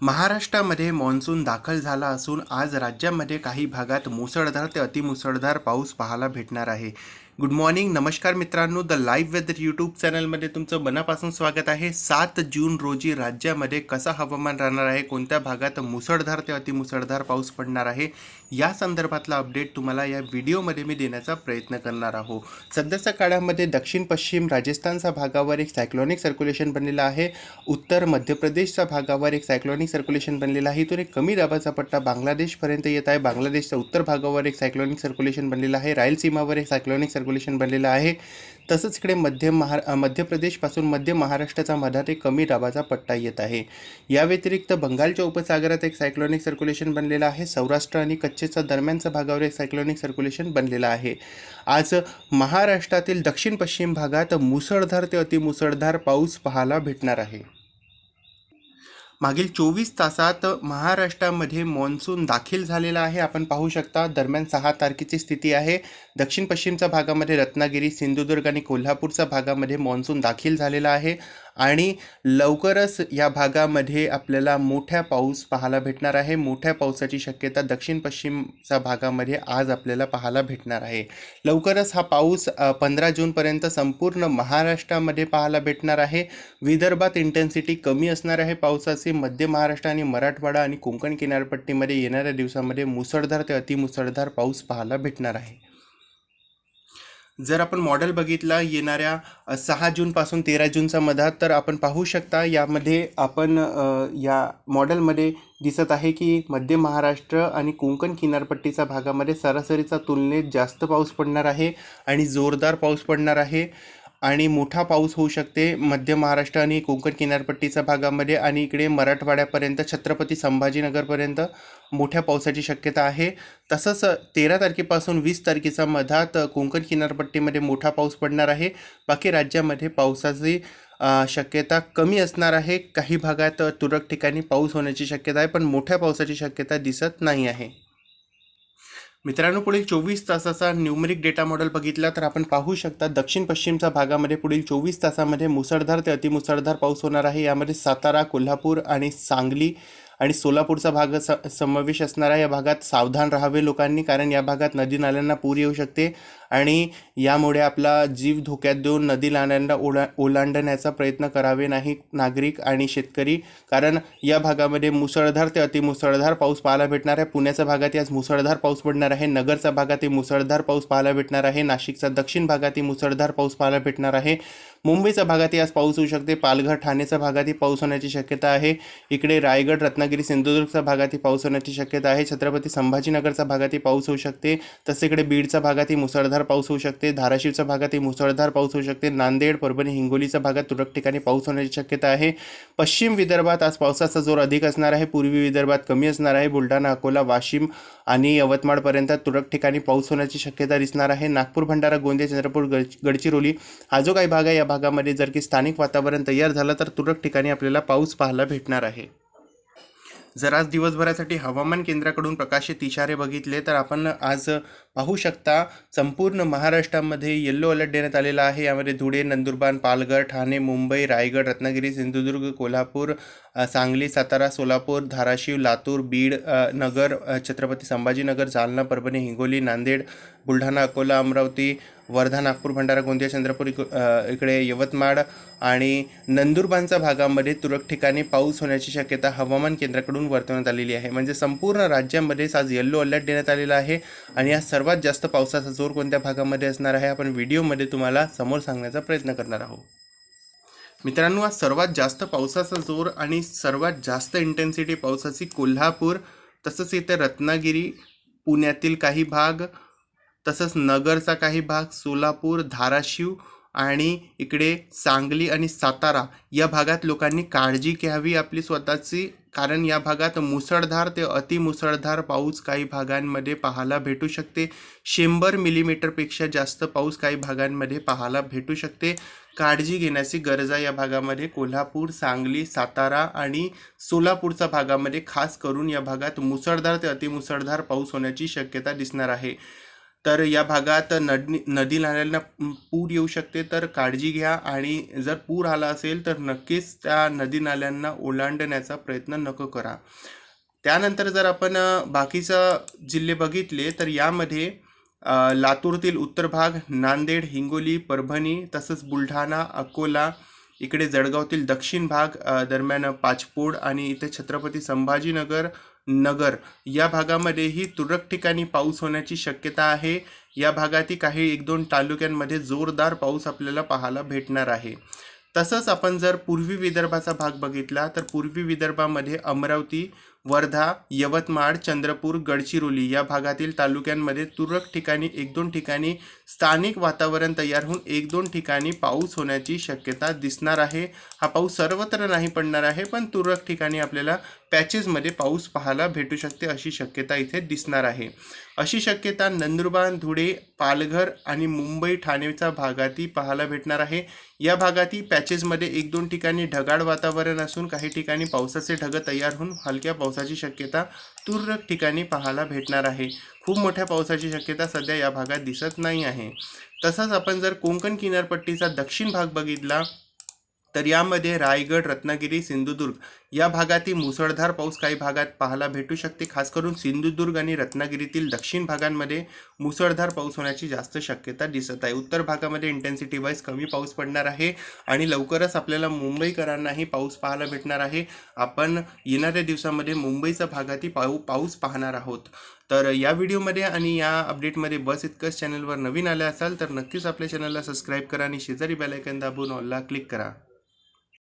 महाराष्ट्रामध्ये मान्सून दाखल झाला असून आज राज्यामध्ये काही भागात मुसळधार ते अतिमुसळधार पाऊस पाहायला भेटणार आहे. गुड मॉर्निंग नमस्कार मित्रांनो. द लाईव्ह वेदर यूट्यूब चॅनलमध्ये तुमचं मनापासून स्वागत आहे. सात जून रोजी राज्यामध्ये कसा हवामान राहणार आहे? कोणत्या भागात मुसळधार ते अतिमुसळधार पाऊस पडणार आहे? या संदर्भातला अपडेट तुम्हाला या व्हिडिओमध्ये मी देण्याचा प्रयत्न करणार आहो. सध्याच्या काळामध्ये दक्षिण पश्चिम राजस्थानच्या भागावर एक सायक्लॉनिक सर्क्युलेशन बनलेलं आहे. उत्तर मध्य प्रदेशच्या भागावर एक सायक्लॉनिक सर्क्युलेशन बनलेलं आहे. इथून एक कमी दाबाचा पट्टा बांगलादेशपर्यंत येत आहे. बांगलादेशच्या उत्तर भागावर एक सायक्लॉनिक सर्क्युलेशन बनलेलं आहे. रायलसीमावर एक सायक्लॉनिक सर्क्युलेशन बनलेलं आहे. तसंच इकडे मध्य महा मध्य प्रदेशपासून मध्य महाराष्ट्राचा मधात एक कमी दाबाचा पट्टा येत आहे. या व्यतिरिक्त बंगालच्या उपसागरात एक सायक्लॉनिक सर्क्युलेशन बनलेलं आहे. सौराष्ट्र आणि कच्छच्या दरम्यानच्या भागावर एक सायक्लॉनिक सर्क्युलेशन बनलेलं आहे. आज महाराष्ट्रातील दक्षिण पश्चिम भागात मुसळधार ते अतिमुसळधार पाऊस पाहायला भेटणार आहे. मागील चोवीस तासात महाराष्ट्रामध्ये मान्सून दाखल झालेला आहे. आपण पाहू शकता दरम्यान सहा तारखेची स्थिती आहे. दक्षिण पश्चिमच्या भागामध्ये रत्नागिरी सिंधुदुर्ग आणि कोल्हापूरच्या भागामध्ये मान्सून दाखल झालेला आहे. आणि लवकरच या भागामध्ये आपल्याला मोठ्या पाऊस पाहायला भेटणार आहे. मोठ्या पावसाची शक्यता दक्षिण पश्चिमच्या भागामध्ये आज आपल्याला पाहायला भेटणार आहे. लवकरच हा पाऊस पंधरा जूनपर्यंत संपूर्ण महाराष्ट्रामध्ये पाहायला भेटणार आहे. विदर्भात इंटेन्सिटी कमी असणार आहे पावसाचे. मध्य महाराष्ट्र आणि मराठवाडा आणि कोकण किनारपट्टीमध्ये येणाऱ्या दिवसामध्ये मुसळधार ते अतिमुसळधार पाऊस पाहायला भेटणार आहे. जर आपण मॉडेल बघितला येणाऱ्या सहा जूनपासून तेरा जूनचा मधात तर आपण पाहू शकता यामध्ये आपण या मॉडेलमध्ये दिसत आहे की मध्य महाराष्ट्र आणि कोकण किनारपट्टीच्या भागामध्ये सरासरीचा तुलनेत जास्त पाऊस पडणार आहे आणि जोरदार पाऊस पडणार आहे. आणि मोठा पाऊस होऊ शकते मध्य महाराष्ट्र आणि कोकण किनारपट्टीच्या भागामध्ये आणि इकडे मराठवाड्यापर्यंत छत्रपती संभाजीनगरपर्यंत मोठ्या पावसाची शक्यता आहे. तसंच तेरा तारखेपासून वीस तारखेच्या मधात कोकण किनारपट्टीमध्ये मोठा पाऊस पडणार आहे. बाकी राज्यामध्ये पावसाची शक्यता कमी असणार आहे. काही भागात तुरळक ठिकाणी पाऊस होण्याची शक्यता आहे पण मोठ्या पावसाची शक्यता दिसत नाही आहे. मित्रांनो पुढील चोवीस तासाचा न्यूमरिक डेटा मॉडेल बघितला तर आपण पाहू शकता दक्षिण पश्चिमच्या भागामध्ये पुढील चोवीस तासामध्ये मुसळधार ते अतिमुसळधार पाऊस होणार आहे. यामध्ये सातारा कोल्हापूर आणि सांगली आणि सोलापूरचा भाग स समावेश असणारा या भागात सावधान राहावे लोकांनी कारण या भागात नदी नाल्यांना पूर येऊ शकते आणि यामुळे आपला जीव धोक्यात देऊन नदी नाल्यांना ओला ओलांडण्याचा प्रयत्न करावे नाही नागरिक आणि शेतकरी. कारण या भागामध्ये मुसळधार ते अतिमुसळधार पाऊस पाहायला भेटणार आहे. पुण्याच्या भागात आज मुसळधार पाऊस पडणार आहे. नगरच्या भागातही मुसळधार पाऊस पाहायला भेटणार आहे. नाशिकचा दक्षिण भागातही मुसळधार पाऊस पाहायला भेटणार आहे. मुंबईच्या भागातही आज पाऊस होऊ शकते. पालघर ठाण्याच्या भागातही पाऊस होण्याची शक्यता आहे. इकडे रायगड रत्नागिरी सिंधुदुर्गच्या भागातही पाऊस होण्याची शक्यता आहे. छत्रपती संभाजीनगरच्या भागातही पाऊस होऊ शकते. तसेकडे बीडच्या भागातही मुसळधार पाऊस होऊ शकते. धाराशिवच्या भागातही मुसळधार पाऊस होऊ शकते. नांदेड परभणी हिंगोलीच्या भागात तुरळक ठिकाणी पाऊस होण्याची शक्यता आहे. पश्चिम विदर्भात आज पावसाचा जोर अधिक असणार आहे. पूर्वी विदर्भात कमी असणार आहे. बुलढाणा अकोला वाशिम आणि यवतमाळपर्यंत तुरळक ठिकाणी पाऊस होण्याची शक्यता दिसणार आहे. नागपूर भंडारा गोंदिया चंद्रपूर गड गडचिरोली हा जो काही भाग आहे या भागामध्ये जर की स्थानिक वातावरण तयार झालं तर तुरळक ठिकाणी आपल्याला पाऊस पाहायला भेटणार आहे. जर आज दिवसभरासाठी हवामान केंद्राकडून प्रकाशित इशारे बघितले तर आपण आज पाहू शकता संपूर्ण महाराष्ट्रामध्ये येल्लो अलर्ट देण्यात आलेला आहे. यामध्ये धुळे नंदुरबार पालघर ठाणे मुंबई रायगड रत्नागिरी सिंधुदुर्ग कोल्हापूर सांगली सातारा सोलापूर धाराशिव लातूर बीड नगर छत्रपती संभाजीनगर जालना परभणी हिंगोली नांदेड बुलढाणा अकोला अमरावती वर्धा नागपूर भंडारा गोंदिया चंद्रपूर इक- इकडे यवतमाळ आणि नंदुरबारच्या भागामध्ये तुरळक ठिकाणी पाऊस होण्याची शक्यता हवामान केंद्राकडून वर्तवण्यात आलेली आहे. म्हणजे संपूर्ण राज्यामध्येच आज येल्लो अलर्ट देण्यात आलेला आहे आणि या सर्व सर्वात जास्त पावसाचा जोर कोणत्या भागामध्ये असणार आहे? आपण व्हिडिओमध्ये तुम्हाला समोर सांगण्याचा प्रयत्न करणार आहोत. मित्रांनो आज सर्वात जास्त पावसाचा जोर आणि सर्वात जास्त इंटेन्सिटी पावसाची कोल्हापूर तसंच इथे रत्नागिरी पुण्यातील काही भाग तसंच नगरचा काही भाग सोलापूर धाराशिव आणि इकडे सांगली आणि सातारा या भागात लोकांनी काळजी घ्यावी आपली स्वतःची. कारण या भागात मुसळधार ते अतिमुसळधार पाऊस काही भागांमध्ये पाहायला भेटू शकते. शंभर मिलीमीटरपेक्षा जास्त पाऊस काही भागांमध्ये पाहायला भेटू शकते. काळजी घेण्याची गरज आहे या भागामध्ये. कोल्हापूर सांगली सातारा आणि सोलापूरच्या भागामध्ये खास करून या भागात मुसळधार ते अतिमुसळधार पाऊस होण्याची शक्यता दिसणार आहे. तर या भागात नदी नदी नाल्यांना पूर येऊ शकते. तर काळजी घ्या आणि जर पूर आला असेल तर नक्कीच त्या नदी नाल्यांना ओलांडण्याचा प्रयत्न नको करा. त्यानंतर जर आपण बाकीचं जिल्हे बघितले तर यामध्ये लातूरतील उत्तर भाग नांदेड हिंगोली परभणी तसंच बुलढाणा अकोला इकडे जळगावतील दक्षिण भाग दरम्यान पाचपोड आणि इथे छत्रपती संभाजीनगर नगर. या भागामध्येही तुरळक ठिकाणी पाऊस होण्याची शक्यता आहे. या भागातील काही एक दोन तालुक्यांमध्ये जोरदार पाऊस आपल्याला पाहायला भेटणार आहे. तसंच आपण जर पूर्वी विदर्भाचा भाग बघितला तर पूर्वी विदर्भामध्ये अमरावती वर्धा यवतमाळ चंद्रपूर गडचिरोली या भागातील तालुक्यांमध्ये तुरळक ठिकाणी एक दोन ठिकाणी स्थानिक वातावरण तयार होऊन एक दोन ठिकाणी पाऊस होण्याची शक्यता दिसणार आहे. हा पाऊस सर्वत्र नाही पडणार आहे पण तुरळक ठिकाणी आपल्याला पॅचेसमध्ये पाऊस पाहायला भेटू शकते अशी शक्यता इथे दिसणार आहे. अशी शक्यता नंदुरबार धुळे पालघर आणि मुंबई ठाणेच्या भागातही पाहायला भेटणार आहे. या भागातही पॅचेसमध्ये एक दोन ठिकाणी ढगाळ वातावरण असून काही ठिकाणी पावसाचे ढग तयार होऊन हलक्या पावसाची शक्यता तुरळक ठिकाणी पाहायला भेटणार आहे. खूप मोठ्या पावसाची शक्यता सध्या या भागात दिसत नाही आहे. तसंच आपण जर कोंकण किनारपट्टीचा दक्षिण भाग बघितला तर यामध्ये रायगड रत्नागिरी सिंधुदुर्ग या भागातील मुसळधार पाऊस काही भागात पाहायला भेटू शकते. खास करून सिंधुदुर्ग आणि रत्नागिरीतील दक्षिण भागांमध्ये मुसळधार पाऊस होण्याची जास्त शक्यता दिसत आहे. उत्तर भागामध्ये इंटेन्सिटी वाईज कमी पाऊस पडणार आहे आणि लवकरच आपल्याला मुंबईकरांनाही पाऊस पाहायला भेटणार आहे. आपण येणाऱ्या दिवसामध्ये मुंबईच्या भागातही पाऊ पाऊस पाहणार आहोत. तर या व्हिडिओमध्ये आणि या अपडेटमध्ये बस इतकंच. चॅनलवर नवीन आले असाल तर नक्कीच आपल्या चॅनलला सबस्क्राईब करा आणि शेजारी बेलायकन दाबून ऑलला क्लिक करा.